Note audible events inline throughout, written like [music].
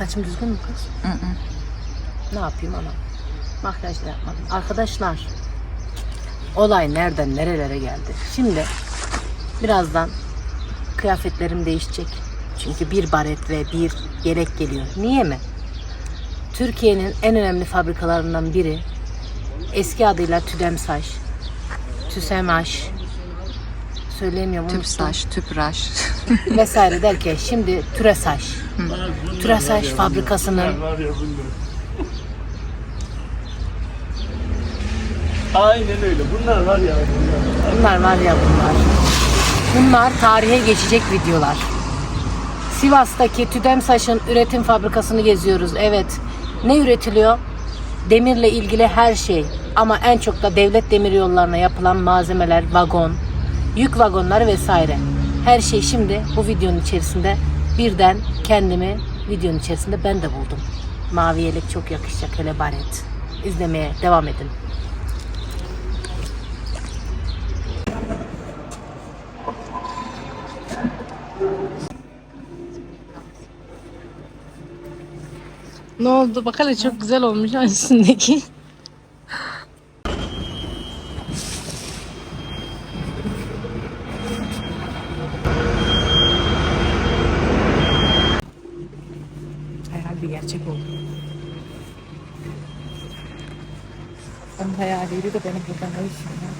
Saçım düzgün mü kız? Hı hı. Ne yapayım ama? Makyaj da yapmadım. Arkadaşlar olay nereden nerelere geldi? Şimdi birazdan kıyafetlerim değişecek. Çünkü bir baret ve bir yelek geliyor. Niye mi? Türkiye'nin en önemli fabrikalarından biri eski adıyla Tüdemsaş, Tüsemaş, söyleyemiyorum unuttum. Tüpsaş, tüpraş. [laughs] vesaire derken şimdi Türesaş. Türesaş fabrikasının Aynen öyle. Bunlar var ya. Bunlar. bunlar var ya bunlar. Bunlar tarihe geçecek videolar. Sivas'taki Tüdemsaş'ın üretim fabrikasını geziyoruz. Evet. Ne üretiliyor? Demirle ilgili her şey. Ama en çok da devlet demir yollarına yapılan malzemeler, vagon, yük vagonları vesaire. Her şey şimdi bu videonun içerisinde birden kendimi videonun içerisinde ben de buldum. Mavi yelek çok yakışacak hele baret. İzlemeye devam edin. Ne oldu? Bak hele çok güzel olmuş üstündeki. Herhalde gerçek oldu. Onun hayaliydi de benim buradan ne işim var?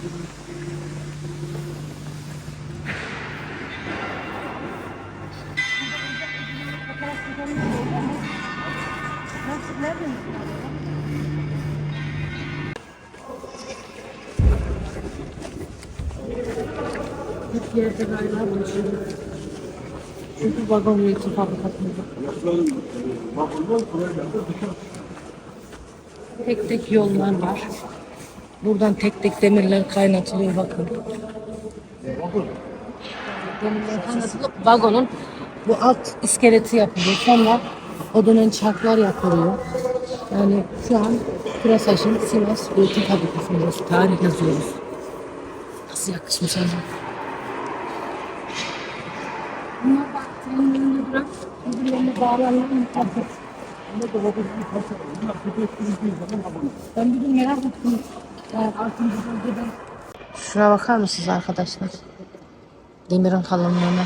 Hep yerde galiba buluşuyor. Çünkü vagon üretim fabrikasında. Tek tek yollar var. Buradan tek tek demirler kaynatılıyor bakın. Demirler kaynatılıp vagonun bu alt iskeleti yapılıyor. Sonra odunun çarklar yapılıyor. Yani şu an Kurasaş'ın Sivas Üretim Fabrikası'ndayız. Tarih yazıyoruz. Nasıl yakışmış ama. Bunlar bak senin önünde bırak. Şuna bakar mısınız arkadaşlar? Demirin kalınlığına.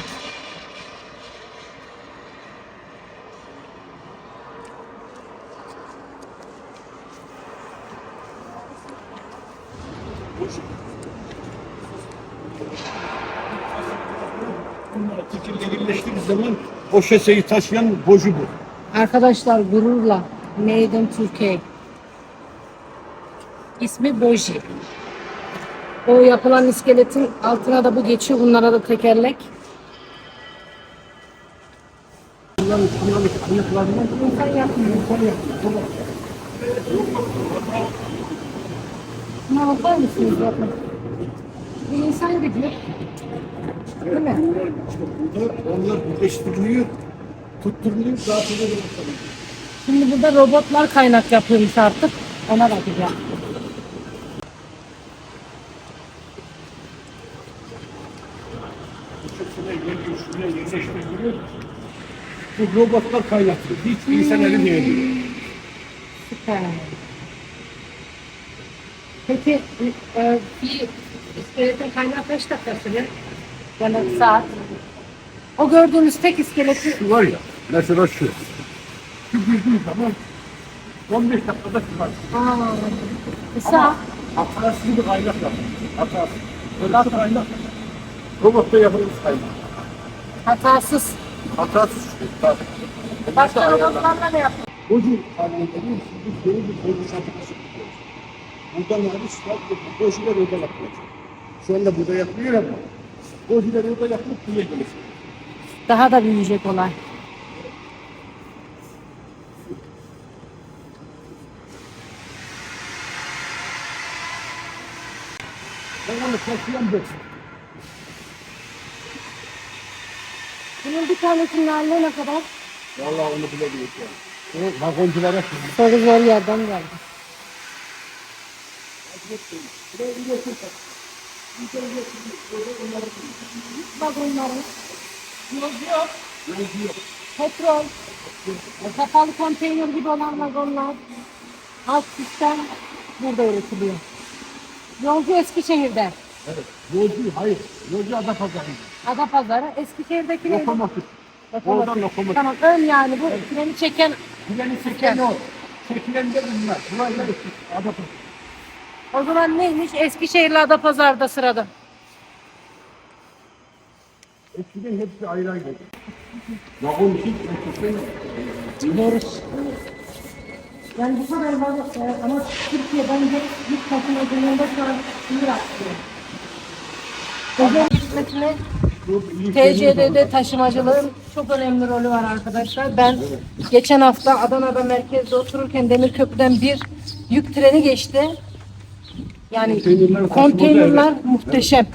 Bunlar tekirle birleştiği zaman o şeseyi taşıyan boju bu. Arkadaşlar gururla Made in Türkiye. İsmi Boji. O yapılan iskeletin altına da bu geçiyor. Bunlara da tekerlek. Bunların İnsan yapmıyor. insan yapıyor. Buna bakar mısınız. Bir insan gidiyor. Değil mi? İşte burada onlar birleştiriliyor, tutturuluyor, daha sonra da bakalım. Şimdi burada robotlar kaynak yapıyormuş artık. Ona bakacağım. Bu robotlar kaynatıyor. Hiç insan eli değmiyor. Süper. Peki e, bir iskeletin kaynağı kaç dakika sürüyor? Yani saat. O gördüğünüz tek iskeleti Şu var ya, mesela şu. Şu girdiği zaman 15 dakikada çıkar. Aa, bir saat. Hatasız bir kaynak yapar. Hatasız. Böyle bir kaynak. Robotta yapılmış kaynak. Hatasız. Hatasız. Tabii. Başka robotlarla ne yapıyor? Bocu haline geliyor. Şimdi böyle bir bocu fabrikası kuruyoruz. Buradan hariç sadece bu bocular orada yapılacak. Şu anda burada yapılıyor ama bocular orada yapılıp buraya gelecek. Daha da büyüyecek olay. Ben onu taşıyan bu. Bunun bir tanesinin haline ne kadar? Vallahi onu bile bilmiyorum. O vagonculara. Soru zor yerden geldi. Vagonların Yolcu yok. petrol, kapalı konteyner gibi olan vagonlar, alt sistem burada üretiliyor. Yolcu Eskişehir'de. Evet. Yolcu, hayır. Yolcu Adapazarı'nda. Adapazarı. Eskişehir'deki neydi? Lokomotif. Lokomotif. Oradan lokomotif. Tamam ön yani bu treni çeken Treni çeken o. Çekilen de bunlar. Burayla Adapazarı. O zaman neymiş? Eskişehir'le Adapazarı'da sırada. Eskiden hepsi ayrı ayrı. Vagon hiç ötesi Doğrusu. Yani bu kadar var e, ama Türkiye bence yurt taşımacılığında şu an sınır atlıyor. Özel hizmetine TCD'de taşımacılığın çok önemli rolü var arkadaşlar. Ben geçen hafta Adana'da merkezde otururken Demirköprü'den bir yük treni geçti. Yani Konteynerler konteynerler muhteşem.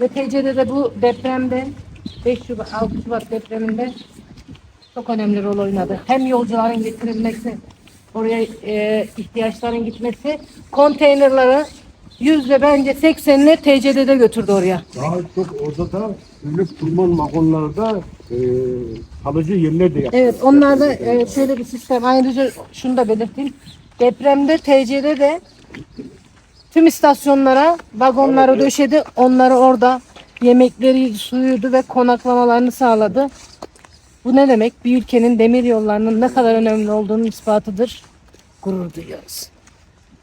Ve TCD'de bu depremde 5 Şubat, 6 Şubat depreminde çok önemli rol oynadı. Hem yolcuların getirilmesi, oraya e, ihtiyaçların gitmesi, konteynerları yüzde bence 80'ini TCD'de götürdü oraya. Daha çok orada da ünlü turman vagonlarda e, kalıcı yerler de yaptı. Evet, onlarda e, şöyle bir sistem. Ayrıca şunu da belirteyim. Depremde TC'de de tüm istasyonlara vagonları döşedi. Onları orada yemekleri, suyuydu ve konaklamalarını sağladı. Bu ne demek? Bir ülkenin demir yollarının ne kadar önemli olduğunun ispatıdır. Gurur duyuyoruz.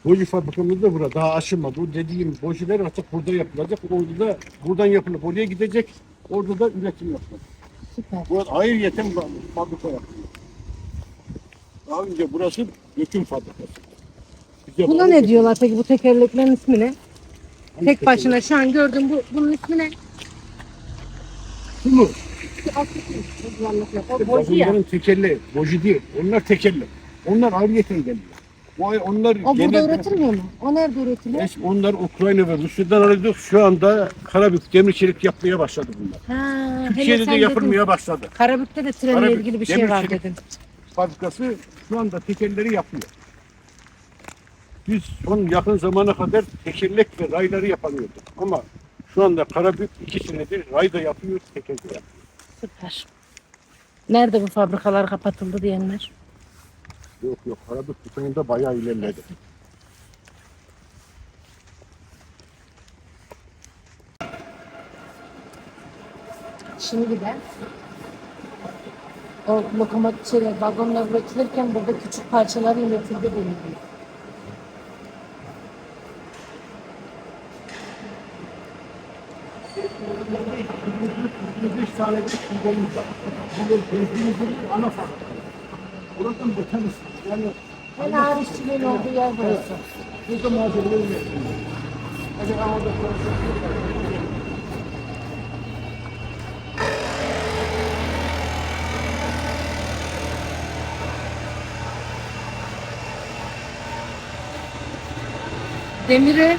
Boji fabrikamız da burada. Daha açılmadı. O dediğim bojiler artık burada yapılacak. Orada da buradan yapılıp oraya gidecek. Orada da üretim yapılacak. Süper. Bu ayrıyeten fa- fabrika yapılıyor. Daha önce burası döküm fabrikası. Buna ne diyorlar peki bu tekerleklerin ismi ne? Tek başına şu an gördüm bu bunun ismi ne? Şu mu? O boji ya. Vagonların tekerleği. Boji değil. Onlar tekerlek. Onlar ayrıyeten geliyor. Bu ay- onlar O burada genelde- üretilmiyor mu? O nerede üretiliyor? Es- Onlar Ukrayna ve Rusya'dan alıyorduk. Şu anda Karabük demir çelik yapmaya başladı bunlar. Ha, hele Türkiye'de sen de dedin. yapılmaya başladı. Karabük'te de trenle Karabük, ilgili bir şey demir var dedin. Fabrikası şu anda tekerleri yapıyor. Biz son yakın zamana kadar tekerlek ve rayları yapamıyorduk. Ama şu anda Karabük iki senedir ray da yapıyor, teker de yapıyor. Süper. Nerede bu fabrikalar kapatıldı diyenler? Yok yok Karabük bu konuda bayağı ilerledi. Şimdi de o lokomotif şey, vagonlar üretilirken burada küçük parçalar üretildi deniliyor. De kullanımız var. Bunun benzinimizin ana fabrikası. Buradan betonuz. Yani En ağır işçiliğin olduğu yer burası. burada malzemeleri üretiyoruz. Hadi havada konuşuyoruz. Demiri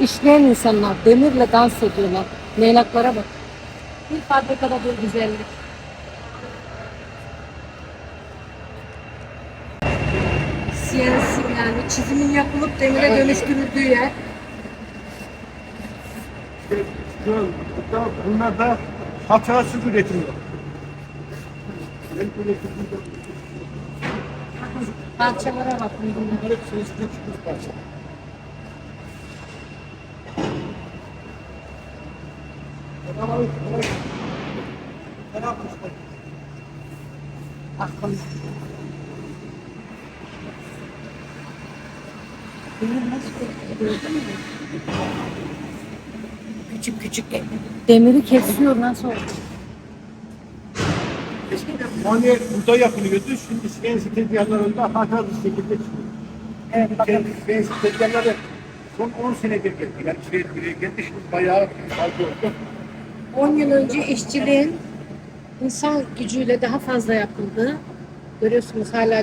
işleyen insanlar demirle dans ediyorlar. Leylaklara bak. Bir fabrikada bir güzellik. CNC yani çizimin yapılıp demire dönüştürüldüğü yer. Bunlar da hatasız üretiliyor. Parçalara bakın bunlar. bunlar hep çıkmış parça. Aklım. Demir nasıl gördün mü? Küçük küçük demiri kesiyor nasıl oldu? Manuel burada yapılıyordu. Şimdi CNC tezgahlarında hatasız şekilde çıkıyor. Evet bakın. CNC tezgahları son 10 senedir geldi. Yani şuraya buraya geldi. Şimdi bayağı fazla oldu. 10 yıl önce işçiliğin insan gücüyle daha fazla yapıldığı görüyorsunuz hala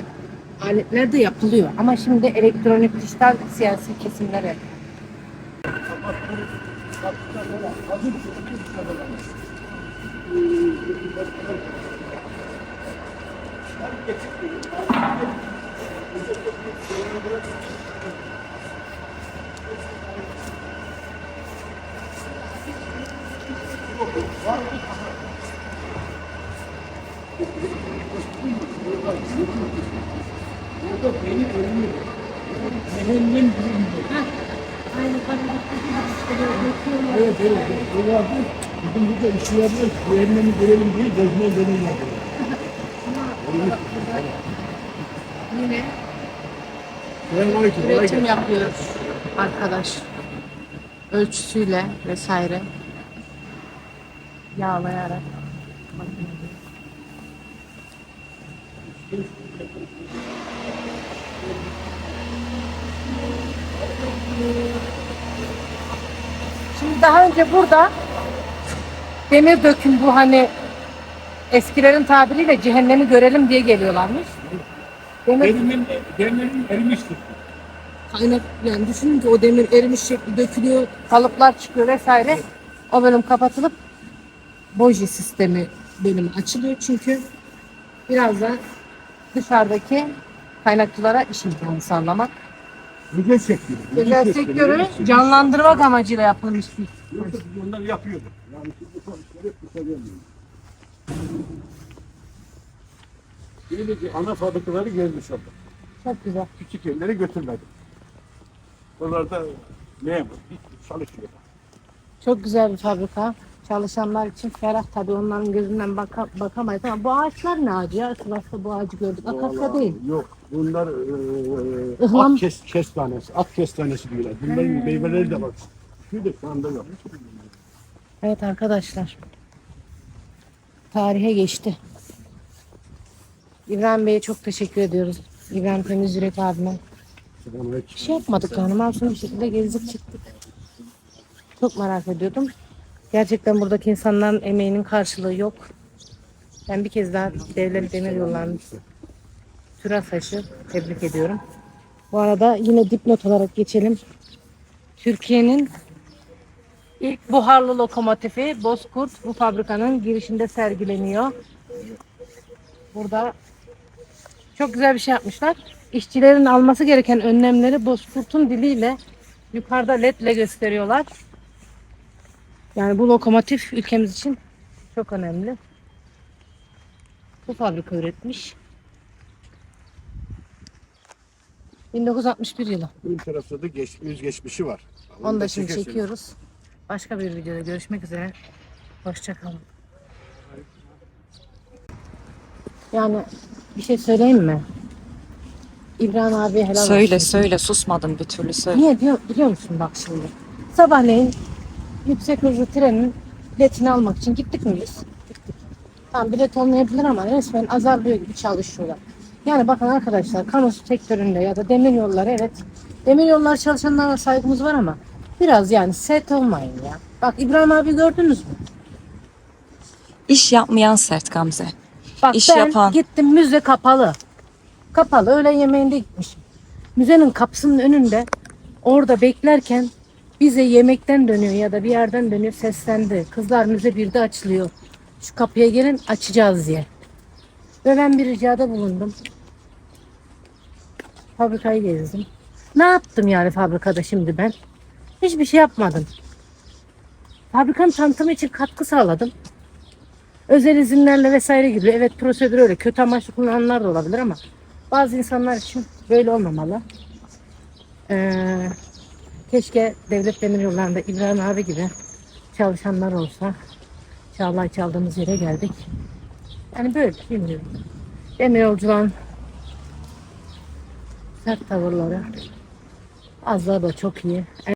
aletler de yapılıyor ama şimdi elektronik dijital siyasi kesimler yapıyor. Hazır bir şekilde Burada beni ölüyor. Cehennem gibi Evet evet. Öyle yaptı. Bizim burada işçilerimiz cehennemi görelim diye gezmeye deney yapıyor. Yine Selamünaleyküm. üretim yapıyoruz arkadaş. Ölçüsüyle vesaire. Yağlayarak. Şimdi daha önce burada demir döküm bu hani eskilerin tabiriyle cehennemi görelim diye geliyorlarmış. Demir Elimin, demirin erimiştir. kaynak yani düşünün ki o demir erimiş şekli dökülüyor, kalıplar çıkıyor vesaire. O bölüm kapatılıp boji sistemi bölümü açılıyor çünkü biraz da dışarıdaki kaynakçılara iş imkanı sağlamak. Özel sektörü. Özel sektörü canlandırmak amacıyla yapılmış bir Yoksa biz onları yapıyorduk. Yani siz bu sonuçları hep söyleyemiyoruz. Böylece ana fabrikaları gezmiş olduk. Çok güzel. Küçük yerlere götürmedim. Oralarda memur, çalışıyor. Çok güzel bir fabrika. Çalışanlar için ferah tabii onların gözünden baka, bakamayız ama bu ağaçlar ne ağacı ya? Sivas'ta bu ağacı gördük. Akasya Vallahi değil. Yok. Bunlar eee Ihlam- at kes, kestanesi, at kestanesi diyorlar. Bunların meyveleri de var. Şu da şu anda yok. Evet arkadaşlar. Tarihe geçti. İbrahim Bey'e çok teşekkür ediyoruz. İbrahim Temiz Yürek abime. Bir şey yapmadık yani. Masum bir şekilde gezdik çıktık. Çok merak ediyordum. Gerçekten buradaki insanların emeğinin karşılığı yok. Ben bir kez daha Devlet Demir Yolları'nın TÜRASAŞ'ı tebrik ediyorum. Bu arada yine dipnot olarak geçelim. Türkiye'nin İlk buharlı lokomotifi Bozkurt bu fabrikanın girişinde sergileniyor. Burada çok güzel bir şey yapmışlar. İşçilerin alması gereken önlemleri Bozkurt'un diliyle yukarıda ledle gösteriyorlar. Yani bu lokomotif ülkemiz için çok önemli. Bu fabrika üretmiş. 1961 yılı. Ön tarafta da geç, özgeçmişi var. Onu da şimdi çekersiniz. çekiyoruz. Başka bir videoda görüşmek üzere. Hoşçakalın. Yani bir şey söyleyeyim mi? İbrahim abi helal Söyle olsun. söyle susmadım bir türlü söyle. Niye biliyor, biliyor musun bak şimdi? Sabahleyin yüksek hızlı trenin biletini almak için gittik mi biz? Gittik. Tamam bilet olmayabilir ama resmen azarlıyor gibi çalışıyorlar. Yani bakın arkadaşlar kamu sektöründe ya da demir yolları evet demir yollar çalışanlarına saygımız var ama biraz yani set olmayın ya. Bak İbrahim abi gördünüz mü? İş yapmayan sert Gamze. Bak İş ben yapan. gittim müze kapalı. Kapalı öğlen yemeğinde gitmişim. Müzenin kapısının önünde orada beklerken bize yemekten dönüyor ya da bir yerden dönüyor seslendi. Kızlar müze birde açılıyor. Şu kapıya gelin açacağız diye. Ve ben bir ricada bulundum. Fabrikayı gezdim. Ne yaptım yani fabrikada şimdi ben? Hiçbir şey yapmadım. Fabrikanın tanıtımı için katkı sağladım özel izinlerle vesaire gibi evet prosedür öyle kötü amaçlı kullananlar da olabilir ama bazı insanlar için böyle olmamalı. Ee, keşke devlet demir yollarında İbrahim abi gibi çalışanlar olsa Çağlay çaldığımız yere geldik. Yani böyle bilmiyorum. Demir yolcuların sert tavırları az da çok iyi.